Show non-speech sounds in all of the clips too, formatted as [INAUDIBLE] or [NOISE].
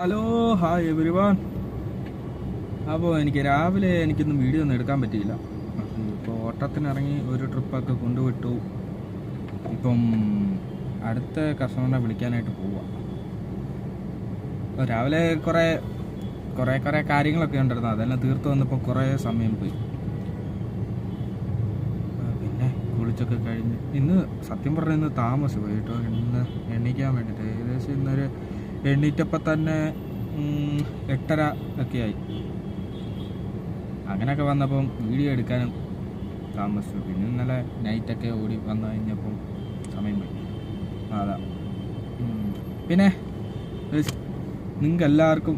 Hello hi every one അപ്പോൾ എനിക്ക് രാവിലെ എനിക്കൊന്നും വീഡിയോ ഒന്നും എടുക്കാൻ പറ്റിയില്ല. ഇപ്പോൾ ഓട്ടത്തിനിറങ്ങി ഒരു ട്രിപ്പൊക്കെ കൊണ്ടുവിട്ടു. ഇപ്പം അടുത്ത കസ്റ്റമറിനെ വിളിക്കാനായിട്ട് പോവാം. രാവിലെ കുറേ കുറേ കുറേ കാര്യങ്ങളൊക്കെ ഉണ്ടായിരുന്നു അതെല്ലാം തീർത്ത് വന്നപ്പോൾ കുറേ സമയം പോയി. പിന്നെ കുളിച്ചൊക്കെ കഴിഞ്ഞ്. ഇന്ന് സത്യം പറഞ്ഞാൽ ഇന്ന് താമസിച്ചു പോയി കേട്ടോ. ഇന്ന് എണീക്കാൻ വേണ്ടിയിട്ട് ഏകദേശം ഇന്നൊരു എണ്ണീറ്റപ്പം തന്നെ എട്ടര ഒക്കെ ആയി. അങ്ങനെയൊക്കെ വന്നപ്പം വീഡിയോ എടുക്കാനും താമസിച്ചു. പിന്നെ ഇന്നലെ നൈറ്റൊക്കെ ഓടി വന്നു കഴിഞ്ഞപ്പം സമയം പോയി. അതാ. പിന്നെ നിങ്ങൾക്ക് എല്ലാവർക്കും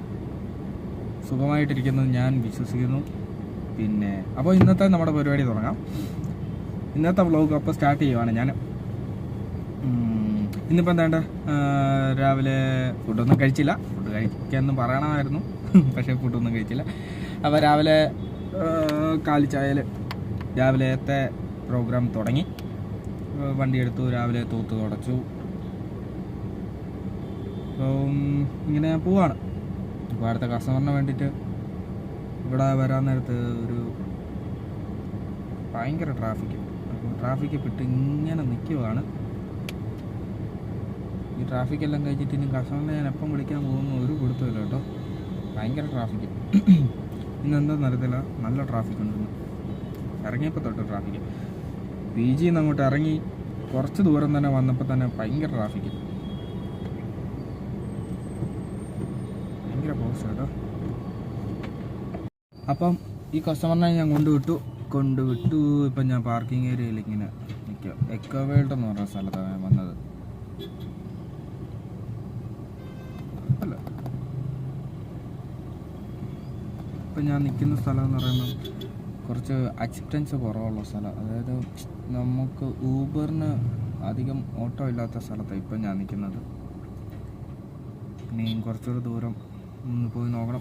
സുഖമായിട്ടിരിക്കുന്നത് ഞാൻ വിശ്വസിക്കുന്നു. പിന്നെ അപ്പോൾ ഇന്നത്തെ നമ്മുടെ പരിപാടി തുടങ്ങാം. ഇന്നത്തെ വ്ളോഗ് അപ്പോൾ സ്റ്റാർട്ട് ചെയ്യുവാണ് ഞാൻ. ഇന്നിപ്പോൾ എന്താണ്ട്? രാവിലെ ഫുഡൊന്നും കഴിച്ചില്ല. ഫുഡ് കഴിക്കാമെന്ന് പറയണമായിരുന്നു. [LAUGHS] പക്ഷേ ഫുഡൊന്നും കഴിച്ചില്ല. അപ്പോൾ രാവിലെ കാലിച്ചായൽ രാവിലത്തെ പ്രോഗ്രാം തുടങ്ങി. വണ്ടി എടുത്തു രാവിലെ തൂത്ത് തുടച്ചു. ഇങ്ങനെ പോവാണ്. അപ്പോൾ അടുത്ത കസ്റ്റമറിന് വേണ്ടിയിട്ട് ഇവിടെ വരാൻ നേരത്ത് ഒരു ഭയങ്കര ട്രാഫിക് അപ്പോൾ ട്രാഫിക്ക് പെട്ട് ഇങ്ങനെ നിൽക്കുവാണ് ഈ ട്രാഫിക് എല്ലാം കഴിഞ്ഞിട്ട് ഇനി കസ്റ്റമറിനെ ഞാൻ എപ്പം വിളിക്കാൻ പോകുന്നു ഒരു കൊടുത്തില്ല കേട്ടോ. ഭയങ്കര ട്രാഫിക് ഇന്ന് എന്താണെന്ന് അറിയത്തില്ല നല്ല ട്രാഫിക് ഉണ്ട് ഇന്ന്. ഇറങ്ങിയപ്പോൾ തൊട്ട് ട്രാഫിക് പി ജിന്ന് അങ്ങോട്ട് ഇറങ്ങി കുറച്ച് ദൂരം തന്നെ വന്നപ്പോൾ തന്നെ ഭയങ്കര ട്രാഫിക് ഭയങ്കര പോസ്റ്റ് കേട്ടോ. അപ്പം ഈ കസ്റ്റമറിനെ ഞാൻ കൊണ്ടുവിട്ടു. കൊണ്ടുവിട്ടു. ഇപ്പം ഞാൻ പാർക്കിംഗ് ഏരിയയിൽ ഇങ്ങനെ നിൽക്കുക എക്കോ വേൾഡ് എന്ന് പറഞ്ഞ സ്ഥലത്താണ് ഞാൻ വന്നത്. അല്ല. ഇപ്പം ഞാൻ നിൽക്കുന്ന സ്ഥലം എന്ന് പറയുമ്പോൾ കുറച്ച് അക്സെപ്റ്റൻസ് കുറവുള്ള സ്ഥലം. അതായത് നമുക്ക് ഊബറിന് അധികം ഓട്ടോ ഇല്ലാത്ത സ്ഥലത്താണ് ഇപ്പം ഞാൻ നിൽക്കുന്നത്. ഇനിയും കുറച്ചുകൂടെ ദൂരം ഒന്ന് പോയി നോക്കണം.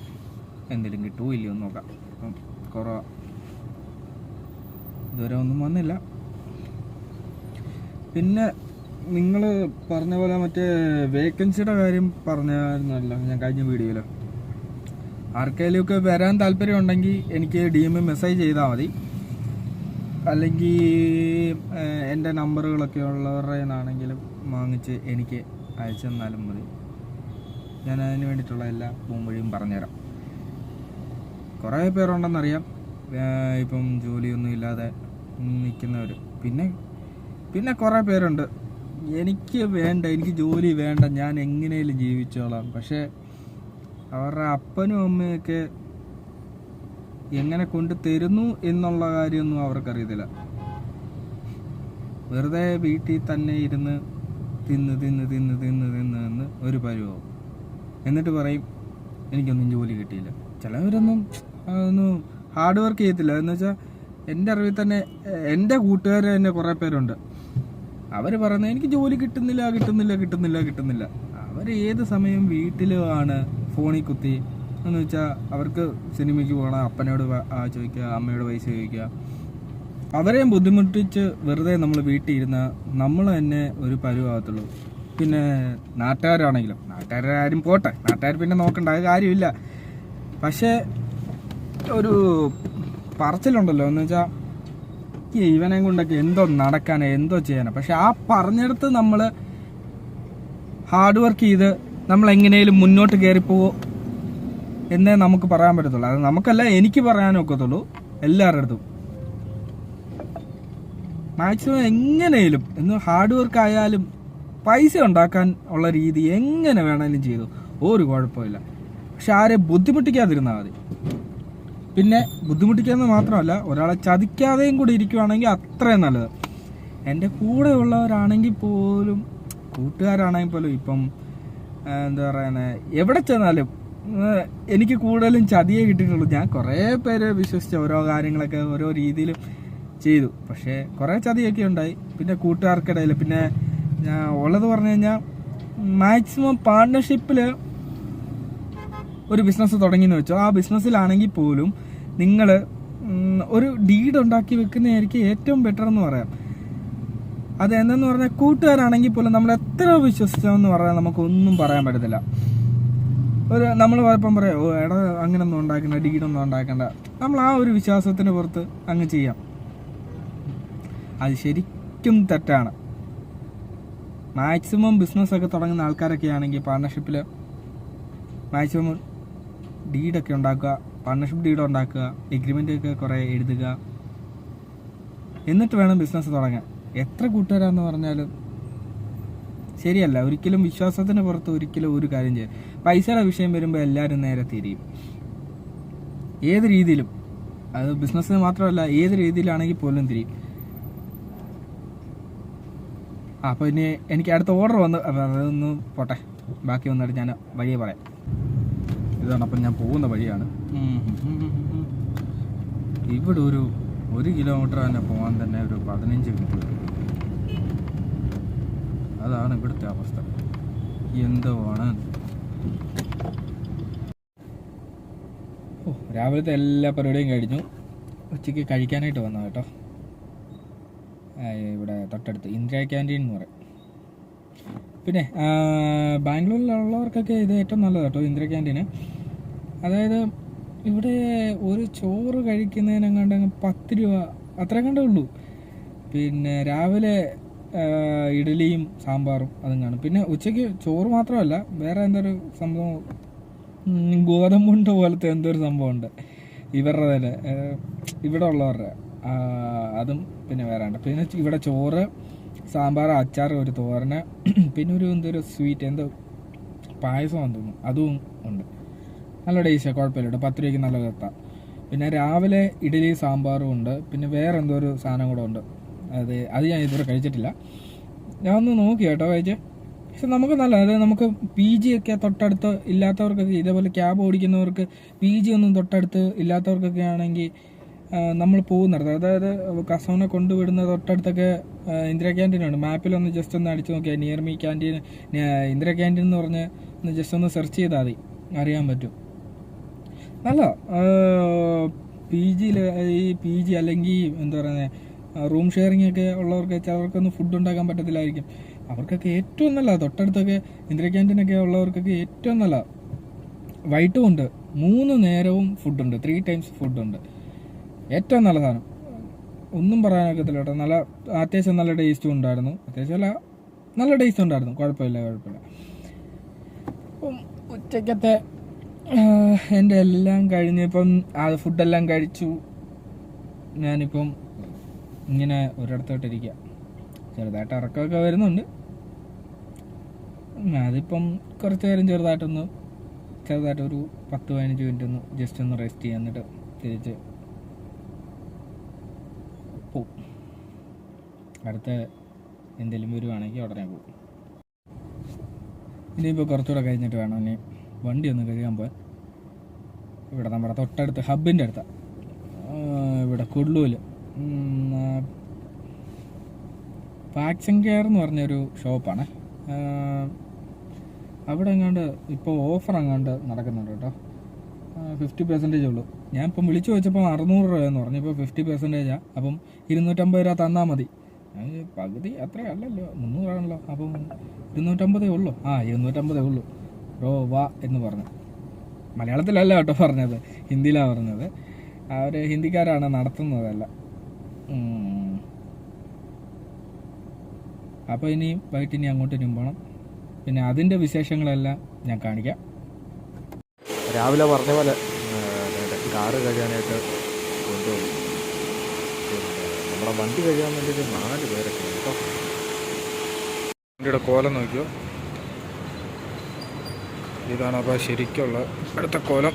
എന്തെങ്കിലും കിട്ടുമോ ഇല്ലയോ എന്ന് നോക്കാം. അപ്പം കുറവാ ഇതുവരെ ഒന്നും വന്നില്ല. പിന്നെ നിങ്ങൾ പറഞ്ഞ പോലെ മറ്റേ വേക്കൻസിയുടെ കാര്യം പറഞ്ഞായിരുന്നല്ലോ ഞാൻ കഴിഞ്ഞ വീഡിയോയിൽ ആർക്കെങ്കിലും ഒക്കെ വരാൻ താല്പര്യം ഉണ്ടെങ്കിൽ എനിക്ക് ഡി എം മെസ്സേജ് ചെയ്താൽ മതി. അല്ലെങ്കിൽ എന്റെ നമ്പറുകളൊക്കെ ഉള്ളവരുടെ നിന്നാണെങ്കിലും വാങ്ങിച്ച് എനിക്ക് അയച്ചു തന്നാലും മതി. ഞാൻ അതിന് വേണ്ടിയിട്ടുള്ള എല്ലാ പോകും വഴിയും പറഞ്ഞുതരാം. കുറേ പേരുണ്ടെന്നറിയാം. ഇപ്പം ജോലിയൊന്നും ഇല്ലാതെ നിൽക്കുന്നവർ പിന്നെ പിന്നെ കുറേ പേരുണ്ട്. എനിക്ക് വേണ്ട എനിക്ക് ജോലി വേണ്ട ഞാൻ എങ്ങനെയും ജീവിച്ചോളാം. പക്ഷെ അവരുടെ അപ്പനും അമ്മയൊക്കെ എങ്ങനെ കൊണ്ട് തരുന്നു എന്നുള്ള കാര്യമൊന്നും അവർക്കറിയത്തില്ല. വെറുതെ വീട്ടിൽ തന്നെ ഇരുന്ന് തിന്ന് തിന്ന് തിന്ന് തിന്ന് തിന്ന് തിന്ന് ഒരു പരുവാവും. എന്നിട്ട് പറയും എനിക്കൊന്നും ജോലി കിട്ടിയില്ല. ചിലവരൊന്നും ഒന്നും ഹാർഡ് വർക്ക് ചെയ്യത്തില്ല. എന്ന് വെച്ചാൽ എന്റെ അറിവിൽ തന്നെ എന്റെ കൂട്ടുകാർ തന്നെ കുറേ പേരുണ്ട്. അവർ പറയുന്നത് എനിക്ക് ജോലി കിട്ടുന്നില്ല കിട്ടുന്നില്ല കിട്ടുന്നില്ല കിട്ടുന്നില്ല. അവർ ഏത് സമയം വീട്ടിലുമാണ് ഫോണിൽ കുത്തി എന്ന് വെച്ചാൽ അവർക്ക് സിനിമയ്ക്ക് പോകണം അപ്പനോട് ചോദിക്കുക അമ്മയോട് പൈസ ചോദിക്കുക. അവരെയും ബുദ്ധിമുട്ടിച്ച് വെറുതെ നമ്മൾ വീട്ടിൽ ഇരുന്ന നമ്മൾ തന്നെ ഒരു പരുവാകത്തുള്ളൂ. പിന്നെ നാട്ടുകാരാണെങ്കിലും നാട്ടുകാരാരും പോട്ടെ നാട്ടുകാർ പിന്നെ നോക്കണ്ട കാര്യമില്ല. പക്ഷേ ഒരു പറച്ചിലുണ്ടല്ലോ എന്ന് വെച്ചാൽ ഈ ഇവനെ കൊണ്ടൊക്കെ എന്തോ നടക്കാനോ എന്തോ ചെയ്യാനോ. പക്ഷെ ആ പറഞ്ഞെടുത്ത് നമ്മൾ ഹാർഡ് വർക്ക് ചെയ്ത് നമ്മൾ എങ്ങനെയും മുന്നോട്ട് കയറിപ്പോവോ എന്നേ നമുക്ക് പറയാൻ പറ്റത്തുള്ളൂ. അത് നമുക്കല്ല എനിക്ക് പറയാനൊക്കത്തുള്ളൂ എല്ലാവരുടെ അടുത്തും. മാക്സിമം എങ്ങനെയും എന്ന് ഹാർഡ് വർക്ക് ആയാലും പൈസ ഉണ്ടാക്കാൻ ഉള്ള രീതി എങ്ങനെ വേണമെങ്കിലും ചെയ്തു. ഒരു കുഴപ്പമില്ല പക്ഷെ ആരെ ബുദ്ധിമുട്ടിക്കാതിരുന്നാൽ മതി. പിന്നെ ബുദ്ധിമുട്ടിക്കാന്ന് മാത്രമല്ല ഒരാളെ ചതിക്കാതെയും കൂടി ഇരിക്കുവാണെങ്കിൽ അത്രയും നല്ലത്. എന്റെ കൂടെ ഉള്ളവരാണെങ്കിൽ പോലും കൂട്ടുകാരാണെങ്കിൽ പോലും ഇപ്പം എന്താ പറയുന്നത് എവിടെ ചെന്നാലും എനിക്ക് കൂടുതലും ചതിയെ കിട്ടിയിട്ടുള്ളൂ. ഞാൻ കുറേ പേരെ വിശ്വസിച്ച ഓരോ കാര്യങ്ങളൊക്കെ ഓരോ രീതിയിലും ചെയ്തു. പക്ഷേ കുറേ ചതിയൊക്കെ ഉണ്ടായി. പിന്നെ കൂട്ടുകാർക്കിടയിൽ പിന്നെ ഞാൻ ഉള്ളത് പറഞ്ഞു കഴിഞ്ഞാൽ മാക്സിമം പാർട്ട്ണർഷിപ്പിൽ ഒരു ബിസിനസ് തുടങ്ങിയെന്ന് വെച്ചോ. ആ ബിസിനസ്സിലാണെങ്കിൽ പോലും നിങ്ങൾ ഒരു ഡീഡ് ഉണ്ടാക്കി വെക്കുന്നതായിരിക്കും ഏറ്റവും ബെറ്റർ എന്ന് പറയാം. അത് എന്തെന്ന് പറഞ്ഞാൽ കൂട്ടുകാരാണെങ്കിൽ പോലും നമ്മൾ എത്ര വിശ്വസിച്ചതെന്ന് പറഞ്ഞാൽ നമുക്കൊന്നും പറയാൻ പറ്റത്തില്ല. ഒരു നമ്മൾ ഇപ്പം പറയാം ഓ എടാ അങ്ങനൊന്നും ഉണ്ടാക്കണ്ട ഡീഡൊന്നും ഉണ്ടാക്കണ്ട. നമ്മൾ ആ ഒരു വിശ്വാസത്തിന് പുറത്ത് അങ്ങ് ചെയ്യാം. അത് ശരിക്കും തെറ്റാണ്. മാക്സിമം ബിസിനസ്സൊക്കെ തുടങ്ങുന്ന ആൾക്കാരൊക്കെ ആണെങ്കിൽ പാർട്ണർഷിപ്പിൽ മാക്സിമം ഡീഡൊക്കെ ഉണ്ടാക്കുക. പാർട്ണർഷിപ്പ് ഡീഡ് ഉണ്ടാക്കുക എഗ്രിമെന്റ് ഒക്കെ കുറേ എഴുതുക. എന്നിട്ട് വേണം ബിസിനസ് തുടങ്ങാൻ. എത്ര കൂട്ടുകാരാന്ന് പറഞ്ഞാലും ശരിയല്ല ഒരിക്കലും വിശ്വാസത്തിന് പുറത്ത് ഒരിക്കലും ഒരു കാര്യം ചെയ്യാം പൈസയുടെ വിഷയം വരുമ്പോൾ എല്ലാവരും നേരെ തിരിയും. ഏത് രീതിയിലും അത് ബിസിനസ്സിന് മാത്രമല്ല ഏത് രീതിയിലാണെങ്കിൽ പോലും തിരിയും. അപ്പോൾ ഇനി എനിക്ക് അടുത്ത ഓർഡർ വന്ന് അതൊന്ന് പോട്ടെ. ബാക്കി വന്നിട്ട് ഞാൻ വഴിയെ പറയാം. ഇതാണ്. അപ്പം ഞാൻ പോകുന്ന വഴിയാണ്. ഇവിടെ ഒരു ഒരു കിലോമീറ്റർ തന്നെ പോകാൻ തന്നെ ഒരു പതിനഞ്ച് മിനിറ്റ്. അതാണ് ഇവിടുത്തെ അവസ്ഥ. എന്തുവാണ് ഓ രാവിലത്തെ എല്ലാ പരിപാടിയും കഴിഞ്ഞു. ഉച്ചയ്ക്ക് കഴിക്കാനായിട്ട് വന്നത് കേട്ടോ. ഇവിടെ തൊട്ടടുത്ത് ഇന്ദിരാ ക്യാന്റീൻ എന്ന് പറയും. പിന്നെ ബാംഗ്ലൂരിലുള്ളവർക്കൊക്കെ ഇത് ഏറ്റവും നല്ലത് കേട്ടോ ഇന്ദിരാ ക്യാന്റീന്. അതായത് ഇവിടെ ഒരു ചോറ് കഴിക്കുന്നതിനെങ്ങാണ്ട് അങ്ങ് പത്ത് രൂപ അത്ര കണ്ടേ ഉള്ളൂ. പിന്നെ രാവിലെ ഇഡലിയും സാമ്പാറും അതും കാണും പിന്നെ ഉച്ചയ്ക്ക് ചോറ് മാത്രമല്ല വേറെ എന്തൊരു സംഭവം ഗോതമ്പുണ്ട് പോലത്തെ എന്തോ ഒരു സംഭവമുണ്ട്. ഇവരുടെ തന്നെ ഇവിടെ ഉള്ളവരുടെ അതും പിന്നെ വേറെ ഉണ്ട് പിന്നെ ഇവിടെ ചോറ് സാമ്പാർ അച്ചാർ ഒരു തോരന് പിന്നെ ഒരു എന്തൊരു സ്വീറ്റ് എന്തോ പായസം തോന്നുന്നു അതും ഉണ്ട്. നല്ല ടേസ്റ്റാണ് കുഴപ്പമില്ല കേട്ടോ പത്ത് രൂപയ്ക്ക് നല്ല കത്താം പിന്നെ രാവിലെ ഇഡലി സാമ്പാറും ഉണ്ട്. പിന്നെ വേറെ എന്തോ ഒരു സാധനം കൂടെ ഉണ്ട്. അത് അത് ഞാൻ ഇതുവരെ കഴിച്ചിട്ടില്ല. ഞാൻ ഒന്ന് നോക്കി കേട്ടോ കഴിച്ച് പക്ഷെ നമുക്ക് നല്ല അതായത് നമുക്ക് പി ജി ഒക്കെ തൊട്ടടുത്ത് ഇല്ലാത്തവർക്കൊക്കെ ഇതേപോലെ ക്യാബ് ഓടിക്കുന്നവർക്ക് പി ജി ഒന്നും തൊട്ടടുത്ത് ഇല്ലാത്തവർക്കൊക്കെ ആണെങ്കിൽ നമ്മൾ പോകുന്നിടത്ത്. അതായത് കസ്റ്റമറിനെ കൊണ്ടുവിടുന്ന തൊട്ടടുത്തൊക്കെ ഇന്ദിരാ ക്യാന്റീനുണ്ട് മാപ്പിലൊന്ന് ജസ്റ്റ് ഒന്ന് അടിച്ചു നോക്കിയാൽ near me canteen Indira canteen എന്ന് പറഞ്ഞ് ഒന്ന് ജസ്റ്റ് ഒന്ന് സെർച്ച് ചെയ്താൽ മതി. അറിയാൻ പറ്റും. നല്ല പി ജിയിൽ ഈ പി ജി അല്ലെങ്കിൽ എന്താ പറയുന്നത് റൂം ഷെയറിംഗ് ഒക്കെ ഉള്ളവർക്ക് ചിലർക്കൊന്നും ഫുഡ് ഉണ്ടാക്കാൻ പറ്റത്തില്ലായിരിക്കും. അവർക്കൊക്കെ ഏറ്റവും നല്ല തൊട്ടടുത്തൊക്കെ ഇന്ദിരാ ക്യാന്റീനൊക്കെ ഉള്ളവർക്കൊക്കെ ഏറ്റവും നല്ല വൈകിട്ടും ഉണ്ട്. മൂന്ന് നേരവും ഫുഡുണ്ട് ത്രീ ടൈംസ് ഫുഡുണ്ട് ഏറ്റവും നല്ല സാധനം. ഒന്നും പറയാനൊക്കത്തില്ല കേട്ടോ. നല്ല അത്യാവശ്യം നല്ല ടേസ്റ്റും ഉണ്ടായിരുന്നു. അത്യാവശ്യം അല്ല നല്ല ടേസ്റ്റ് ഉണ്ടായിരുന്നു. കുഴപ്പമില്ല കുഴപ്പമില്ല. ഉച്ചക്കത്തെ എന്റെ എല്ലാം കഴിഞ്ഞ്. ഇപ്പം ആ ഫുഡെല്ലാം കഴിച്ചു. ഞാനിപ്പം ഇങ്ങനെ ഒരിടത്തോട്ടിരിക്കുക ചെറുതായിട്ട് ഇറക്കമൊക്കെ വരുന്നുണ്ട്. അതിപ്പം കുറച്ച് നേരം ചെറുതായിട്ടൊന്ന് ചെറുതായിട്ട് ഒരു പത്ത് പതിനഞ്ച് മിനിറ്റ് ഒന്ന് ജസ്റ്റ് ഒന്ന് റെസ്റ്റ് ചെയ്യാൻ എന്നിട്ട് തിരിച്ച് പോവും. അടുത്ത എന്തെങ്കിലും വരുവാണെങ്കിൽ ഉടനെ പോകും ഇനിയിപ്പോൾ കുറച്ചുകൂടെ കഴിഞ്ഞിട്ട് വേണം ഇനി വണ്ടി ഒന്ന് കഴുകാൻ പോയാൽ ഇവിടെ നമ്മുടെ തൊട്ടടുത്ത് ഹബിന്റെ അടുത്താണ് ഇവിടെ കൊള്ളൂൽ പാക്സൻ കെയർ എന്ന് പറഞ്ഞൊരു ഷോപ്പാണ് അവിടെ എങ്ങാണ്ട് ഇപ്പോൾ ഓഫർ എങ്ങാണ്ട് നടക്കുന്നുണ്ട് കേട്ടോ. ഫിഫ്റ്റി പെർസെന്റേജ് ഉള്ളൂ. ഞാൻ ഇപ്പം വിളിച്ചു വെച്ചപ്പോൾ അറുന്നൂറ് രൂപയെന്ന് പറഞ്ഞു. ഇപ്പോൾ ഫിഫ്റ്റി പെർസെന്റേജാണ് അപ്പം ഇരുന്നൂറ്റമ്പത് രൂപ തന്നാൽ മതി. പകുതി അത്രയല്ലല്ലോ. മുന്നൂറാണല്ലോ. അപ്പം ഇരുന്നൂറ്റമ്പതേ ഉള്ളൂ. ആ ഇരുന്നൂറ്റമ്പതേ ഉള്ളൂ. ബ്രോ വ എന്ന് പറഞ്ഞു. മലയാളത്തിലല്ല കേട്ടോ പറഞ്ഞത്. ഹിന്ദിയിലാണ് പറഞ്ഞത്. അവർ ഹിന്ദിക്കാരാണ് നടത്തുന്നതല്ല. അപ്പോൾ ഇനിയും വൈകിട്ട് ഇനി അങ്ങോട്ട് ഇനിയും പോകണം പിന്നെ അതിന്റെ വിശേഷങ്ങളെല്ലാം ഞാൻ കാണിക്കാം. രാവിലെ പറഞ്ഞ പോലെ കാറ് കഴിയാനായിട്ട് കൊണ്ടുപോകും നമ്മുടെ വണ്ടി കഴിയാൻ വേണ്ടിയിട്ട് നാല് പേരൊക്കെ കേട്ടോ. വണ്ടിയുടെ കോലം നോക്കിയോ? ഇതാണ് അപ്പോൾ ശരിക്കുള്ള അടുത്ത കോലം.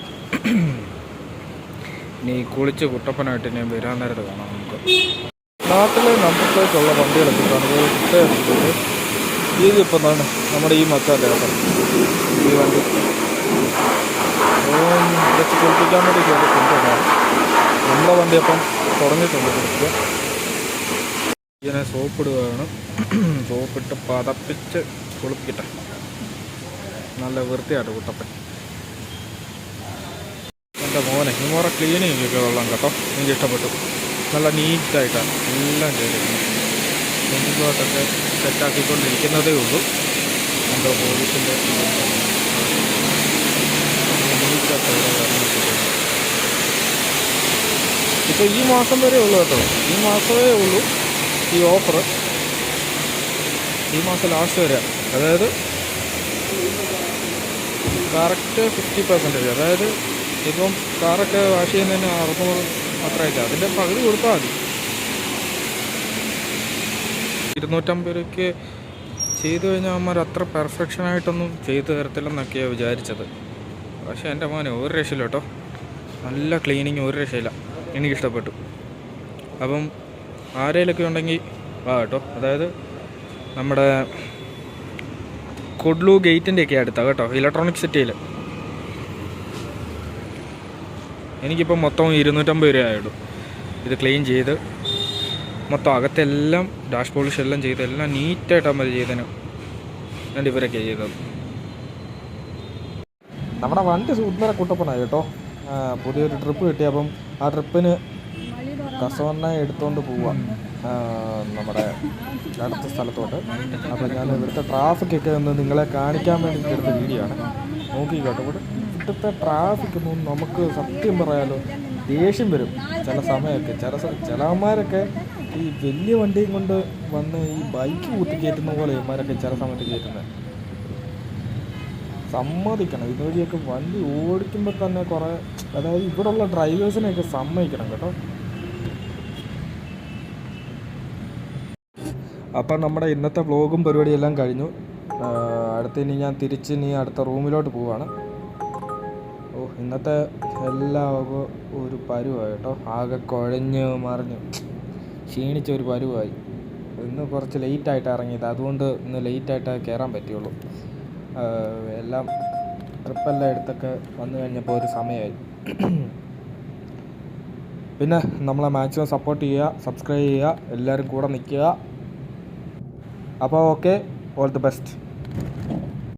ഇനി കുളിച്ച് കുട്ടപ്പനായിട്ട് ഇനി വരാൻ നേരത്ത് കാണാം നമുക്ക്. നാട്ടിലെ നമുക്കുള്ള വണ്ടികളൊക്കെ കാണുന്നത് ഇതിപ്പോൾ എന്താണ് നമ്മുടെ ഈ മക്കാന്റെ കേട്ടോ ഈ വണ്ടി. കുറച്ച് കുളിപ്പിക്കാൻ വേണ്ടി കൊണ്ടുവന്നാണ് നമ്മുടെ വണ്ടി അപ്പം തുടങ്ങിയിട്ടുണ്ട് കുളിക്കുക ഇങ്ങനെ സോപ്പിടുകയാണ്. സോപ്പിട്ട് പതപ്പിച്ച് കുളിപ്പിക്കട്ടെ. നല്ല വൃത്തിയായിട്ട് കുട്ടപ്പൻ. എന്റെ മോനെ ഹിമോറ ക്ലീനിങ് ഒക്കെ വെള്ളം കേട്ടോ. എനിക്ക് ഇഷ്ടപ്പെട്ടു. നല്ല നീറ്റായിട്ടാണ് എല്ലാം ചെയ്തിരിക്കുന്നത്. നീറ്റായിട്ടൊക്കെ സെറ്റാക്കിക്കൊണ്ടിരിക്കുന്നതേ ഉള്ളൂ. എന്റെ പോലീസിന്റെ ഇപ്പോൾ ഈ മാസം വരെ ഉള്ളൂ കേട്ടോ. ഈ മാസമേ ഉള്ളൂ ഈ ഓഫർ ഈ മാസം ലാസ്റ്റ് വരെ. അതായത് കറക്റ്റ് ഫിഫ്റ്റി പെർസെന്റേജ്. അതായത് ഇപ്പം കാറൊക്കെ വാഷ് ചെയ്യുന്നതിന് അറുന്നൂറ് മാത്രമായിട്ട് അതിന്റെ പകുതി കൊടുത്താൽ മതി. ഇരുന്നൂറ്റമ്പത് രൂപയ്ക്ക് ചെയ്തു കഴിഞ്ഞാൽ അമ്മമാർ അത്ര പെർഫെക്ഷനായിട്ടൊന്നും ചെയ്തു തരത്തില്ലെന്നൊക്കെയാണ് വിചാരിച്ചത്. പക്ഷേ എന്റെ മോനെ ഒരു രക്ഷയില്ല കേട്ടോ. നല്ല ക്ലീനിങ് ഒരു രക്ഷയില്ല. എനിക്കിഷ്ടപ്പെട്ടു. അപ്പം ആരേലൊക്കെ ഉണ്ടെങ്കിൽ വാ കേട്ടോ. അതായത് നമ്മുടെ കൊഡ്ലു ഗേറ്റിന്റെ ഒക്കെ അടുത്താണ് കേട്ടോ ഇലക്ട്രോണിക് സിറ്റിയിൽ എനിക്കിപ്പോൾ മൊത്തം ഇരുന്നൂറ്റമ്പത് രൂപ ആയുള്ളൂ. ഇത് ക്ലീൻ ചെയ്ത് മൊത്തം അകത്തെല്ലാം ഡാഷ് പോളിഷ് എല്ലാം ചെയ്ത് എല്ലാം നീറ്റായിട്ട് മതി ചെയ്തതിന് രണ്ട് ഇവരൊക്കെ ചെയ്തത്. നമ്മുടെ വണ്ടി സുന്ദര കുട്ടപ്പനായി കേട്ടോ. പുതിയൊരു ട്രിപ്പ് കിട്ടിയപ്പം ആ ട്രിപ്പിന് കസ്റ്റമറിനെ എടുത്തുകൊണ്ട് പോവാം. നമ്മുടെ അടുത്ത സ്ഥലത്തോട്ട്. അപ്പോൾ ഞാൻ ഇവിടുത്തെ ട്രാഫിക്കൊക്കെ ഒന്ന് നിങ്ങളെ കാണിക്കാൻ വേണ്ടി എടുത്ത വീഡിയോ ആണ്. നോക്കി കേട്ടോ ഇവിടെ ഇവിടുത്തെ ട്രാഫിക് ഒന്നും നമുക്ക് സത്യം പറയാലോ ദേഷ്യം വരും. ചില സമയമൊക്കെ ചില ചിലമാരൊക്കെ ഈ വലിയ വണ്ടിയും കൊണ്ട് വന്ന് ഈ ബൈക്ക് കുത്തി കയറ്റുന്ന പോലെ ഇവന്മാരൊക്കെ ചില സമയത്ത് കയറ്റുന്നത്. സമ്മതിക്കണം. ഇതുവഴിയൊക്കെ വണ്ടി ഓടിക്കുമ്പോൾ തന്നെ കുറേ അതായത് ഇവിടെയുള്ള ഡ്രൈവേഴ്സിനെയൊക്കെ സമ്മതിക്കണം കേട്ടോ. അപ്പം നമ്മുടെ ഇന്നത്തെ വ്ളോഗും പരിപാടിയെല്ലാം കഴിഞ്ഞു. അടുത്ത ഇനി ഞാൻ തിരിച്ച് ഇനി അടുത്ത റൂമിലോട്ട് പോവാണ്. ഓ ഇന്നത്തെ എല്ലാ ഒരു പരുവായി കേട്ടോ. ആകെ കുഴഞ്ഞ് മറിഞ്ഞ്. ക്ഷീണിച്ച ഒരു പരുവായി. ഇന്ന് കുറച്ച് ലേറ്റായിട്ട് ഇറങ്ങിയത്. അതുകൊണ്ട് ഇന്ന് ലേറ്റായിട്ട് കയറാൻ പറ്റിയുള്ളൂ ആ, എല്ലാം ട്രിപ്പെല്ലാം എടുത്തൊക്കെ വന്നു കഴിഞ്ഞപ്പോൾ ഒരു സമയമായി. പിന്നെ നമ്മളെ മാക്സിമം സപ്പോർട്ട് ചെയ്യുക സബ്സ്ക്രൈബ് ചെയ്യുക എല്ലാവരും കൂടെ നിൽക്കുക. അപ്പോൾ ഓക്കെ ഓൾ ദി ബെസ്റ്റ്.